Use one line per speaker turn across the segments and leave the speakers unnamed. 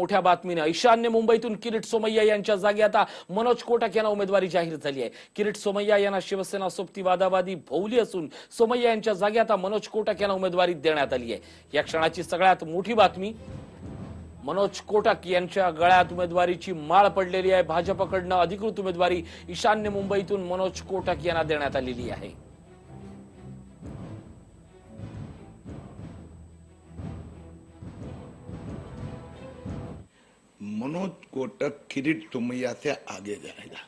मोठ्या बातमीने. ईशान्य मुंबईतून किरीट सोमय्या यांच्या जागी आता मनोज कोटक यांना उमेदवारी जाहीर झाली आहे. किरीट सोमय्या यांना शिवसेना सोबती वादावादी भोवली असून सोमय्या यांच्या जागी आता मनोज कोटक यांना उमेदवारी देण्यात आली आहे. या क्षणाची सगळ्यात मोठी बातमी मनोज कोटक यांच्या गळ्यात उमेदवारीची माळ पडलेली आहे. भाजपकडनं अधिकृत उमेदवारी ईशान्य मुंबईतून मनोज कोटक यांना देण्यात आलेली आहे.
मनोज कोटक, किरीट सुमैया से आगे जाएगा।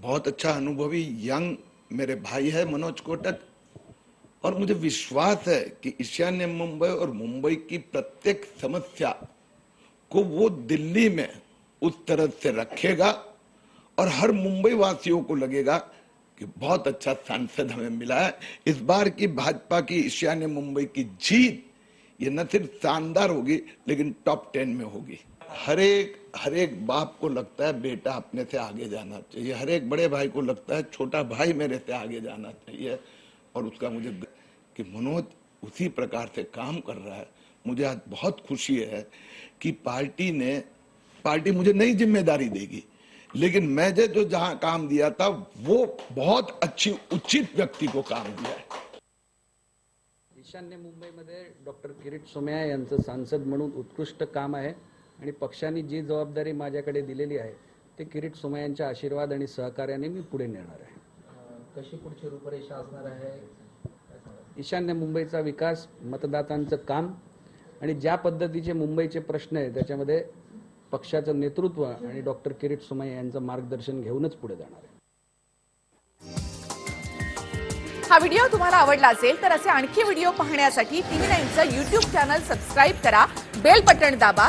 बहुत अच्छा अनुभवी यंग मेरे भाई है मनोज कोटक, और मुझे विश्वास है कि ईशान्य मुंबई और मुंबई की प्रत्येक समस्या को वो दिल्ली में उस तरह से रखेगा, और हर मुंबई वासियों को लगेगा कि बहुत अच्छा सांसद हमें मिला है। इस बार की भाजपा की ईशान्य मुंबई की जीत ये न सिर्फ़ शानदार होगी, लेकिन टॉप टेन में होगी। हर एक हर एक बाप को लगता है बेटा अपने से आगे जाना चाहिए। हर एक बड़े भाई को लगता है छोटा भाई मेरे से आगे जाना चाहिए। और उसका मुझे कि मनोज उसी प्रकार से काम कर रहा है। मुझे आज बहुत खुशी है कि पार्टी ने, पार्टी मुझे नई ज़िम्मेदारी देगी। लेकिन मैं जो जहाँ काम दिया था, वो बहुत अच्छी, उचित व्यक्ति को काम दिया है।
ईशान्य मुंबईमध्ये डॉक्टर किरीट सोमया यांचं सांसद म्हणून उत्कृष्ट काम आहे. आणि पक्षाने जी जबाबदारी माझ्याकडे दिलेली आहे ते किरीट सोमयांच्या आशीर्वाद आणि सहकार्याने मी पुढे नेणार आहे.
कशी पुढची रूपरेषा असणार आहे?
ईशान्य मुंबईचा विकास मतदातांचं काम आणि ज्या पद्धतीचे मुंबईचे प्रश्न आहेत त्याच्यामध्ये पक्षाचं नेतृत्व आणि डॉक्टर किरीट सोमय्या यांचं मार्गदर्शन घेऊनच पुढे जाणार आहे.
हा व्हिडिओ तुम्हाला आवडला असेल तर असे आणखी व्हिडिओ पाहण्यासाठी टीव्ही नाईनचं युट्यूब चॅनल सबस्क्राईब करा बेल बटण दाबा